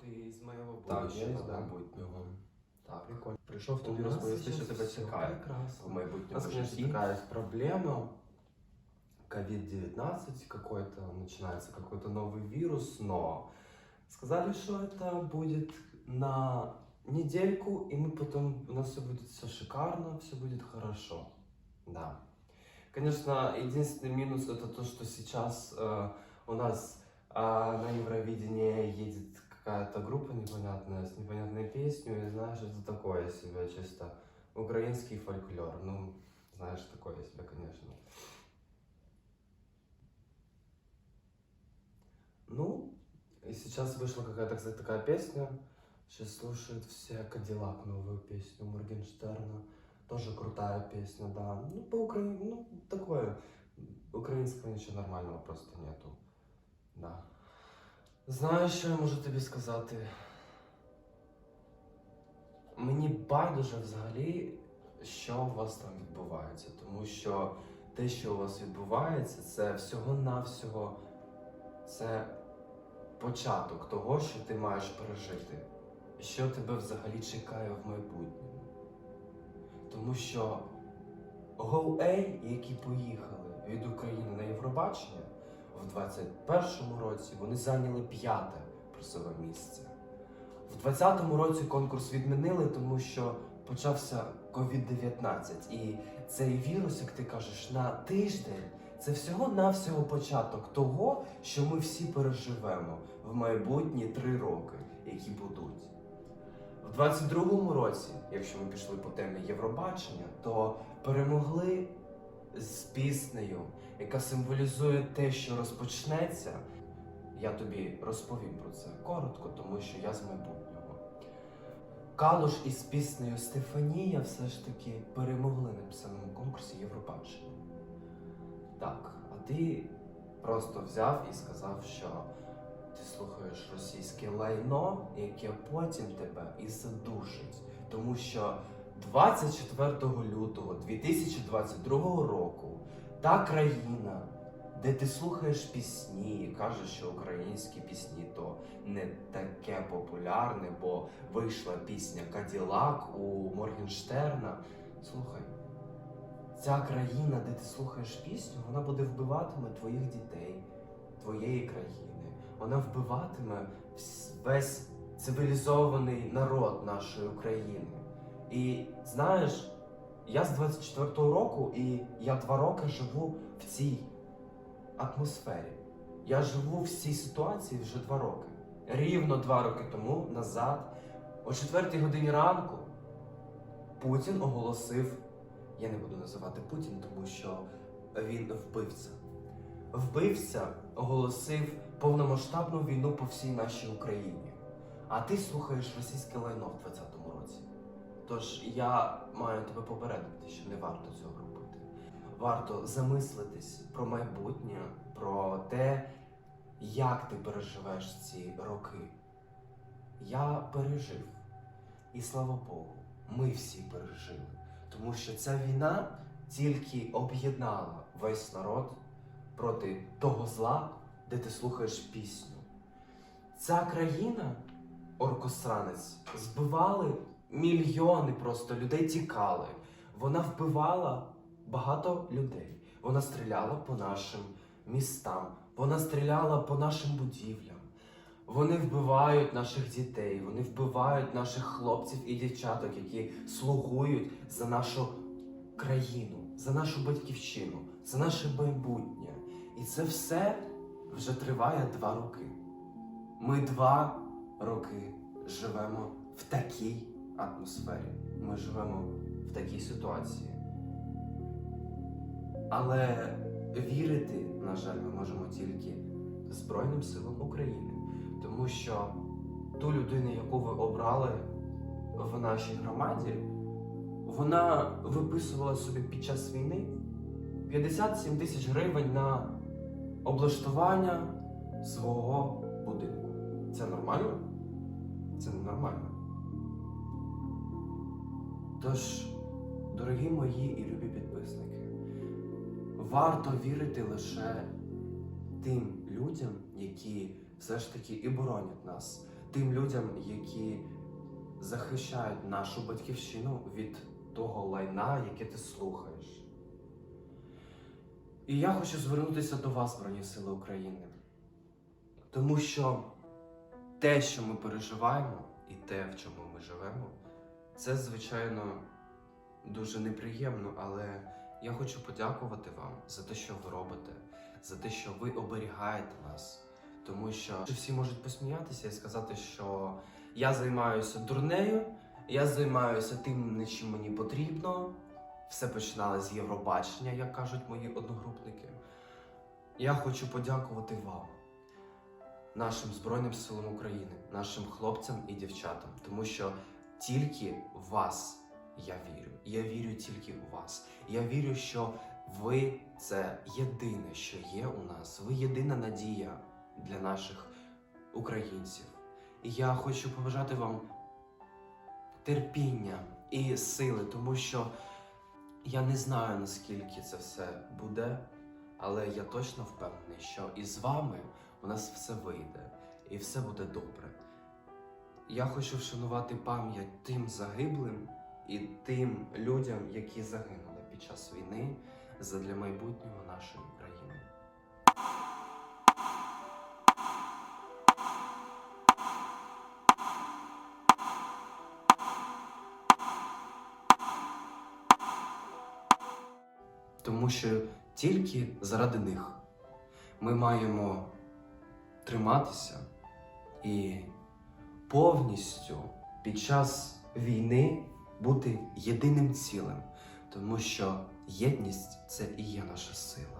ти з моєго Так, будущого є, да. майбутнього. Так. Прикольно. Прийшов У тобі нас розповісти, що сейчас тебе всё чекає в прекрасно. У майбутньому нас, конечно, житті. такая есть проблема. COVID-19 какой-то, начинается какой-то новый вирус, но сказали, что это будет на недельку, и мы потом, у нас все будет все шикарно, все будет хорошо. Да. Конечно, единственный минус это то, что сейчас э, у нас э, на Евровидении едет какая-то группа непонятная с непонятной песней, и знаешь, это такое себе чисто украинский фольклор. Ну, знаешь, такое себе, конечно. Ну, и сейчас вышла какая-то, кстати, такая песня. Сейчас слушают все Кадиллак новую песню Моргенштерна. Тоже крутая песня, да. Ну, по Украине, ну, такое. Українського нічого нормального просто нету. Да. Знаєш, що я можу тобі сказати? Мені байдуже взагалі, що у вас там відбувається, тому що те, що у вас відбувається, це всього-навсього це початок того, що ти маєш пережити, що тебе взагалі чекає в майбутньому. Тому що GoA, які поїхали від України на Євробачення в 21-му році, вони зайняли п'яте призове місце. В 20-му році конкурс відмінили, тому що почався COVID-19. І цей вірус, як ти кажеш, на тиждень це всього-навсього початок того, що ми всі переживемо в майбутні три роки, які будуть. В 22-му році, якщо ми пішли по темі Євробачення, то перемогли з піснею, яка символізує те, що розпочнеться. Я тобі розповім про це коротко, тому що я з майбутнього. Калуш із піснею Стефанія все ж таки перемогли на писаному конкурсі Євробачення. Так, а ти просто взяв і сказав, що ти слухаєш російське лайно, яке потім тебе і задушить. Тому що 24 лютого 2022 року та країна, де ти слухаєш пісні і кажеш, що українські пісні то не таке популярне, бо вийшла пісня Каділак у Моргенштерна. Слухай, ця країна, де ти слухаєш пісню, вона буде вбиватиме твоїх дітей, твоєї країни. Вона вбиватиме весь цивілізований народ нашої України. І знаєш, я з 24-го року, і я два роки живу в цій атмосфері. Я живу в цій ситуації вже два роки. Рівно два роки тому назад, о 4 годині ранку, Путін оголосив, я не буду називати Путін, тому що він вбивця. Вбивця оголосив повномасштабну війну по всій нашій Україні. А ти слухаєш російське лайно в 20-му році. Тож я маю тебе попередити, що не варто цього робити. Варто замислитись про майбутнє, про те, як ти переживеш ці роки. Я пережив. І слава Богу, ми всі пережили. Тому що ця війна тільки об'єднала весь народ проти того зла, де ти слухаєш пісню. Ця країна, оркосранець, збивали мільйони просто людей тікали. Вона вбивала багато людей. Вона стріляла по нашим містам, вона стріляла по нашим будівлям. Вони вбивають наших дітей, вони вбивають наших хлопців і дівчаток, які слугують за нашу країну, за нашу батьківщину, за наше майбутнє. І це все вже триває два роки. Ми два роки живемо в такій атмосфері. Ми живемо в такій ситуації. Але вірити, на жаль, ми можемо тільки Збройним силам України. Тому що ту людину, яку ви обрали в нашій громаді, вона виписувала собі під час війни 57 тисяч гривень на облаштування свого будинку. Це нормально? Це ненормально. Тож, дорогі мої і любі підписники, варто вірити лише тим людям, які все ж таки і боронять нас, тим людям, які захищають нашу батьківщину від того лайна, яке ти слухаєш. І я хочу звернутися до вас, Збройні Сили України. Тому що те, що ми переживаємо, і те, в чому ми живемо, це, звичайно, дуже неприємно, але я хочу подякувати вам за те, що ви робите, за те, що ви оберігаєте нас. Тому що всі можуть посміятися і сказати, що я займаюся дурнею, я займаюся тим, чим мені потрібно. Все починали з Євробачення, як кажуть мої одногрупники. Я хочу подякувати вам, нашим Збройним силам України, нашим хлопцям і дівчатам, тому що тільки в вас я вірю. Я вірю тільки у вас. Я вірю, що ви це єдине, що є у нас. Ви єдина надія для наших українців. І я хочу побажати вам терпіння і сили, тому що я не знаю, наскільки це все буде, але я точно впевнений, що і з вами у нас все вийде і все буде добре. Я хочу вшанувати пам'ять тим загиблим і тим людям, які загинули під час війни задля майбутнього нашої країни. Тому що тільки заради них ми маємо триматися і повністю під час війни бути єдиним цілим, тому що єдність це і є наша сила.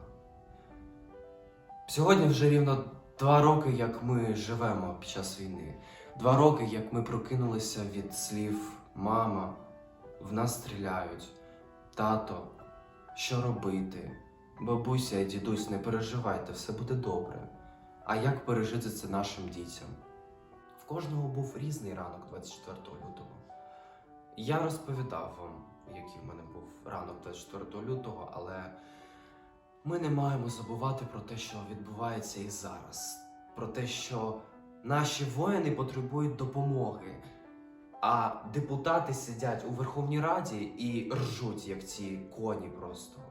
Сьогодні вже рівно два роки, як ми живемо під час війни. Два роки, як ми прокинулися від слів мама, в нас стріляють, тато, що робити? Бабуся дідусь, не переживайте, все буде добре. А як пережити це нашим дітям? Кожного був різний ранок 24 лютого. Я розповідав вам, який в мене був ранок 24 лютого, але ми не маємо забувати про те, що відбувається і зараз, про те, що наші воїни потребують допомоги, а депутати сидять у Верховній Раді і ржуть, як ці коні просто.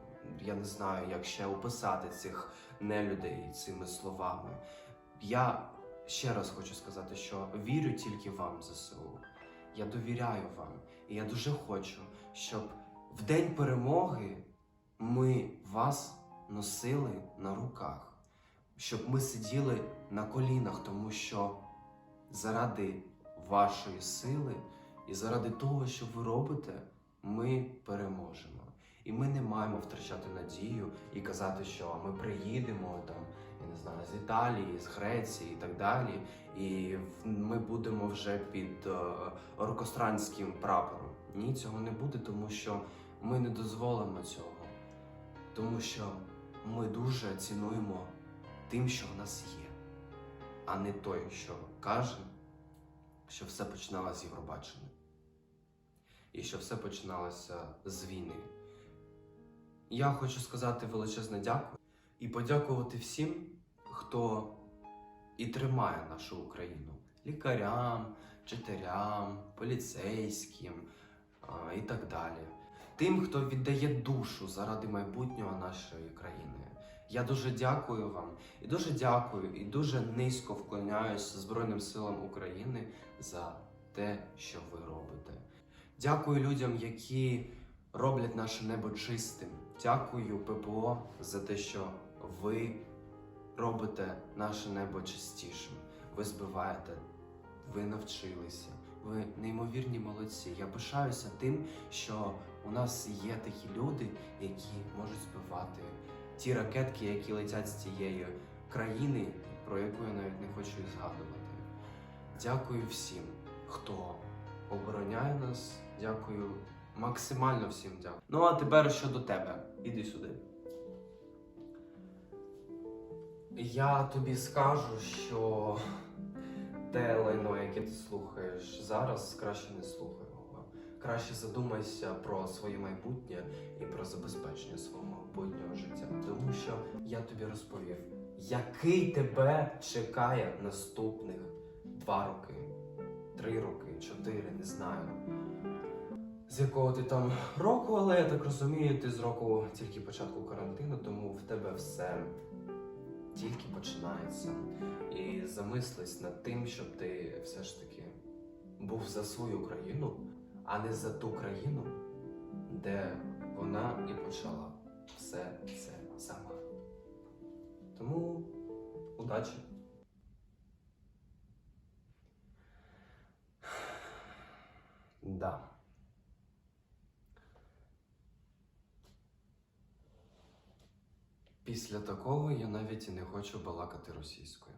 Я не знаю, як ще описати цих нелюдей цими словами. Я ще раз хочу сказати, що вірю тільки вам, ЗСУ. Я довіряю вам. І я дуже хочу, щоб в день перемоги ми вас носили на руках, щоб ми сиділи на колінах, тому що заради вашої сили і заради того, що ви робите, ми переможемо. І ми не маємо втрачати надію і казати, що ми приїдемо там, я не знаю, з Італії, з Греції і так далі. І ми будемо вже під е, оркостранським прапором. Ні, цього не буде, тому що ми не дозволимо цього. Тому що ми дуже цінуємо тим, що в нас є, а не той, що каже, що все починалося з Євробачення. І що все починалося з війни. Я хочу сказати величезне дякую і подякувати всім, хто і тримає нашу Україну лікарям, вчителям, поліцейським і так далі. Тим, хто віддає душу заради майбутнього нашої країни. Я дуже дякую вам і дуже дякую, і дуже низько вклоняюсь Збройним силам України за те, що ви робите. Дякую людям, які роблять наше небо чистим. Дякую ППО за те, що ви робите наше небо чистішим. Ви збиваєте, ви навчилися, ви неймовірні молодці. Я пишаюся тим, що у нас є такі люди, які можуть збивати ті ракетки, які летять з тієї країни, про яку я навіть не хочу і згадувати. Дякую всім, хто обороняє нас. Дякую максимально всім дякую. Ну а тепер щодо тебе. Іди сюди. Я тобі скажу, що те лайно, яке ти слухаєш зараз, краще не слухай його. Краще задумайся про своє майбутнє і про забезпечення свого майбутнього життя. Тому що я тобі розповів, який тебе чекає наступних два роки, три роки, чотири, не знаю. З якого ти там року, але я так розумію, ти з року тільки початку карантину, тому в тебе все тільки починається. І замислись над тим, щоб ти все ж таки був за свою країну, а не за ту країну, де вона і почала все це сама. Тому удачі! Да. Після такого я навіть і не хочу балакати російською.